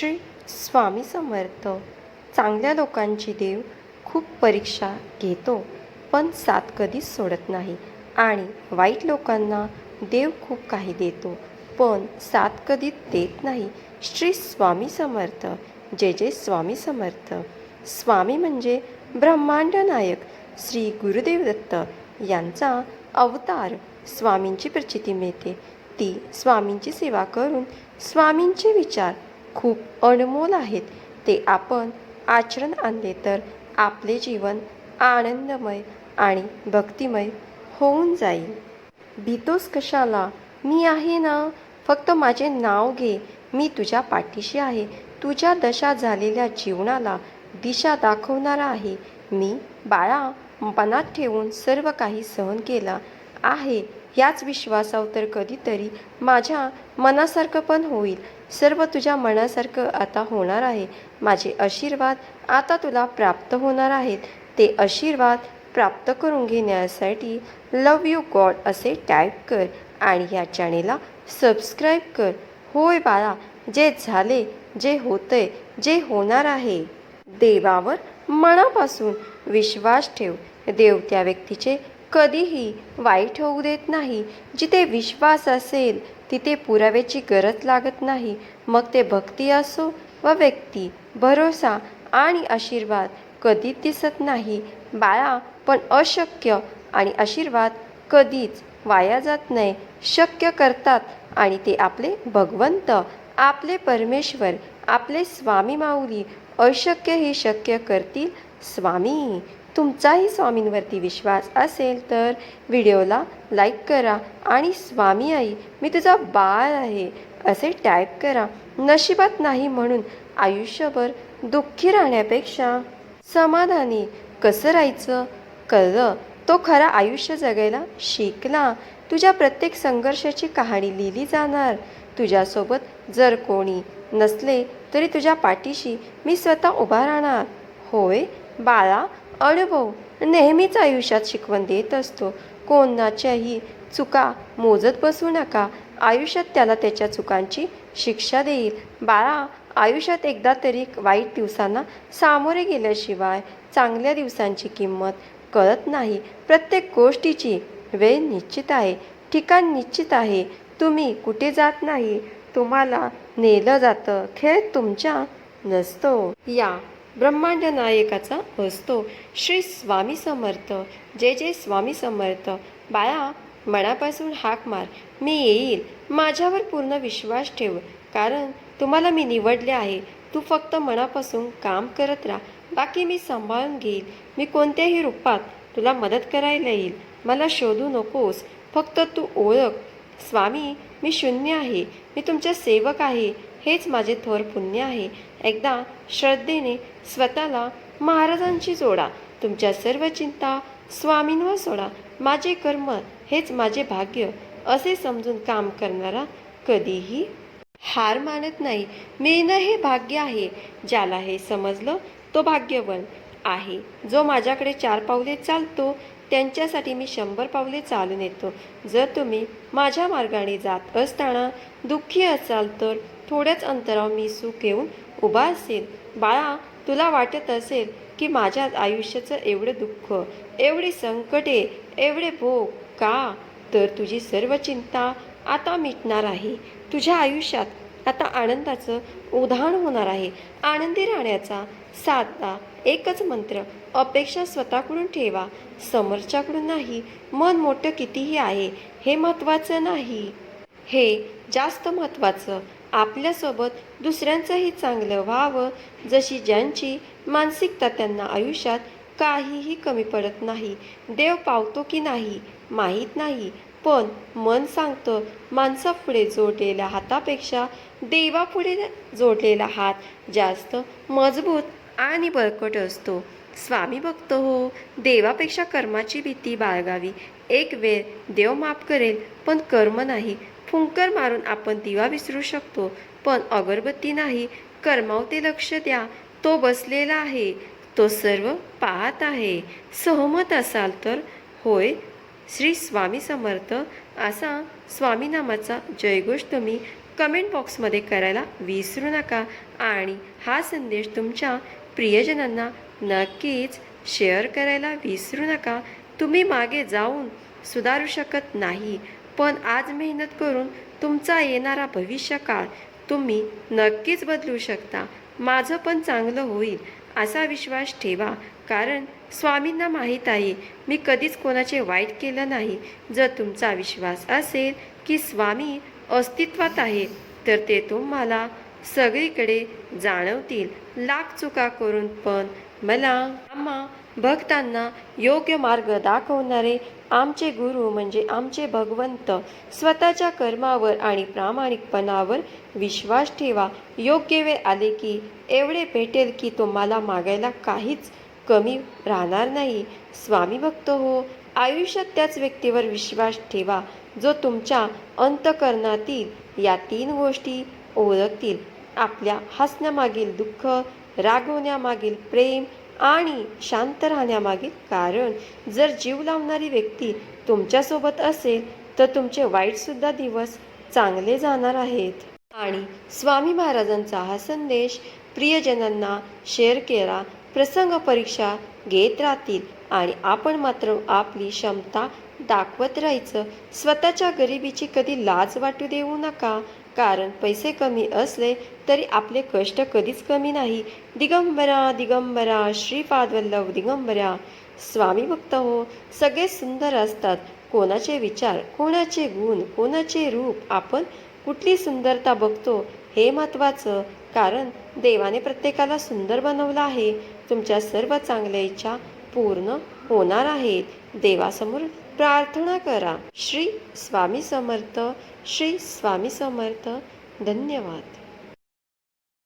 श्री स्वामी समर्थ. चांगल्या लोकांची देव खूप परीक्षा घेतो पण साथ कधीच सोडत नाही. आणि वाईट लोकांना देव खूप काही देतो पण साथ कधी देत नाही. श्री स्वामी समर्थ. जय जय स्वामी समर्थ. स्वामी म्हणजे ब्रह्मांड नायक श्री गुरुदेव दत्त यांचा अवतार स्वामींची प्रचिती मिळते. ती स्वामींची सेवा करून स्वामींचे विचार खूप अनमोल आहेत. ते आपण आचरण आणले तर आपले जीवन आनंदमय आणि भक्तिमय होऊन जाईल. भीतोस कशाला? मी आहे ना? फक्त माझे नाव घे. मी तुझ्या पाठीशी आहे. तुझ्या दशा झालेल्या जीवनाला दिशा दाखवणारा आहे. मी बाळा मनात ठेवून सर्व काही सहन केला आहे. याच विश्वासावर तर कधीतरी माझ्या मनासारखं पण होईल. सर्व तुझ्या मनासारखं आता होणार आहे. माझे आशीर्वाद आता तुला प्राप्त होणार आहेत. ते आशीर्वाद प्राप्त करून घेण्यासाठी लव यू गॉड असे टाईप कर आणि या चॅनेलला सबस्क्राईब कर. होय बाळा जे झाले जे होतंय जे होणार आहे. देवावर मनापासून विश्वास ठेव. देव त्या व्यक्तीचे कधीही वाईट होऊ देत नाही. जिथे विश्वास असेल तिथे पुराव्याची गरज लागत नाही. मग ते भक्ती असो व व्यक्ती भरोसा आणि आशीर्वाद कधीच दिसत नाही. बाळा पण अशक्य आणि आशीर्वाद कधीच वाया जात नाही. शक्य करतात आणि ते आपले भगवंत आपले परमेश्वर आपले स्वामी माऊली अशक्य हे शक्य करतील स्वामी. तुमचाही स्वामींवरती विश्वास असेल तर व्हिडिओला लाईक करा आणि स्वामी आई मी तुझा बाळ आहे असे टाईप करा. नशिबात नाही म्हणून आयुष्यभर दुःखी राहण्यापेक्षा समाधानी कसं राहायचं? कळलं? तो खरा आयुष्य जगायला शिकला. तुझ्या प्रत्येक संघर्षाची कहाणी लिहिली जाणार. तुझ्यासोबत जर कोणी नसले तरी तुझ्या पाठीशी मी स्वतः उभा राहणार. होय बाळा अनुभव नेहमीच आयुष्यात शिकवण देत असतो. कोणाच्याही चुका मोजत बसू नका. आयुष्यात त्याला त्याच्या चुकांची शिक्षा देईल. बाळा आयुष्यात एकदा तरी वाईट दिवसांना सामोरे गेल्याशिवाय चांगल्या दिवसांची किंमत कळत नाही. प्रत्येक गोष्टीची वेळ निश्चित आहे. ठिकाण निश्चित आहे. तुम्ही कुठे जात नाही. तुम्हाला नेलं जातं. खेळ तुमच्या नसतो. या ब्रह्मांड नायकाचा असतो. श्री स्वामी समर्थ जय जय स्वामी समर्थ. बाळा मनापासून हाक मार. मी येईल. माझ्यावर पूर्ण विश्वास ठेव. कारण तुम्हाला मी निवडले आहे. तू फक्त मनापासून काम करत राहा. बाकी मी सांभाळून घेईल. मी कोणत्याही रूपात तुला मदत करायला येईल. मला शोधू नकोस. फक्त तू ओळख. स्वामी मी शून्य आहे. मी तुमचा सेवक आहे. हेच माझे थोर पुण्य आहे. एकदा श्रद्धेने स्वतःला महाराजांशी जोडा. तुमच्या सर्व चिंता स्वामींवर सोडा. माझे कर्म हेच माझे भाग्य असे समजून काम करणारा कधीही हार मानत नाही. मिळणं हे भाग्य आहे. ज्याला हे समजलं तो भाग्यवन आहे. जो माझ्याकडे चार पावले चालतो त्यांच्यासाठी मी शंभर पावले चालून येतो. जर तुम्ही माझ्या मार्गाने जात असताना दुःखी असाल तर थोड्याच अंतरावर मी सुख येऊन उभा असेल. बाळा तुला वाटत असेल की माझ्या आयुष्याचं एवढं दुःख एवढी संकटे एवढे भोग का? तर तुझी सर्व चिंता आता मिटणार आहे. तुझ्या आयुष्यात आता आनंदाचं उधाण होणार आहे. आनंदी राहण्याचा साधा एकच मंत्र अपेक्षा स्वतःकडून ठेवा. समोरच्याकडून नाही मन मोठं कितीही आहे हे महत्त्वाचं नाही. हे जास्त महत्त्वाचं आपल्यासोबत दुसऱ्यांचंही चांगलं व्हावं जशी ज्यांची मानसिकता त्यांना आयुष्यात काहीही कमी पडत नाही. देव पावतो की नाही माहीत नाही पण मन सांगतं माणसापुढे जोडलेल्या हातापेक्षा देवापुढे जोडलेला हात जास्त मजबूत आणि बळकट असतो. स्वामी भक्त हो देवापेक्षा कर्माची भीती बाळगावी. एक वेळ देव माफ करेल पण कर्म नाही फुंकर मारून आपण दिवा विसरू शकतो. पण अगरबत्ती नाही कर्मावते लक्ष द्या. तो बसलेला आहे तो सर्व पाहत आहे. सहमत असाल तर होय श्री स्वामी समर्थ. असा स्वामी नामाचा जयघोष तुम्ही कमेंट बॉक्समध्ये करायला विसरू नका. आणि हा संदेश तुमच्या प्रियजनांना नक्कीच शेअर करायला विसरू नका. तुम्ही मागे जाऊन सुधारू शकत नाही. पण आज मेहनत करून तुमचा येणारा भविष्य काळ तुम्ही नक्कीच बदलू शकता. माझं पण चांगलं होईल असा विश्वास ठेवा. कारण स्वामींना माहीत आहे मी कधीच कोणाचे वाईट केलं नाही. जर तुमचा विश्वास असेल की स्वामी अस्तित्वात आहे तर ते तुम्हाला सगळीकडे जाणवतील. लाख चुका करून पण मला आम्हा भक्तांना योग्य मार्ग दाखवणारे आमचे गुरु म्हणजे आमचे भगवंत स्वतःच्या कर्मावर आणि प्रामाणिकपणावर विश्वास ठेवा. योग्य वेळ आले की एवढे भेटेल की तुम्हाला मागायला काहीच कमी राहणार नाही. स्वामी भक्त हो आयुष्यात त्याच व्यक्तीवर विश्वास ठेवा जो तुमच्या अंतकरणातील या तीन गोष्टी ओळखतील. आपल्या हसण्यामागील दुःख रागवण्यामागील प्रेम आणि शांत राहण्यामागील कारण जर जीव लावणारी व्यक्ती तुमच्यासोबत असेल तर तुमचे वाईटसुद्धा दिवस चांगले जाणार आहेत. आणि स्वामी महाराजांचा हा संदेश प्रियजनांना शेअर केला प्रसंग परीक्षा घेत राहतील आणि आपण मात्र आपली क्षमता दाखवत राहायचं स्वतःच्या गरिबीची कधी लाज वाटू देऊ नका. कारण पैसे कमी असले तरी आपले कष्ट कधीच कमी नाही. दिगंबरा दिगंबरा श्रीपाद वल्लभ दिगंबरा. स्वामी भक्त हो सगळे सुंदर असतात. कोणाचे विचार कोणाचे गुण कोणाचे रूप आपण कुठली सुंदरता बघतो हे महत्त्वाचं. कारण देवाने प्रत्येकाला सुंदर बनवलं आहे. तुमच्या सर्व चांगल्या इच्छा पूर्ण होणार आहेत. देवासमोर प्रार्थना करा. श्री स्वामी समर्थ श्री स्वामी समर्थ. धन्यवाद.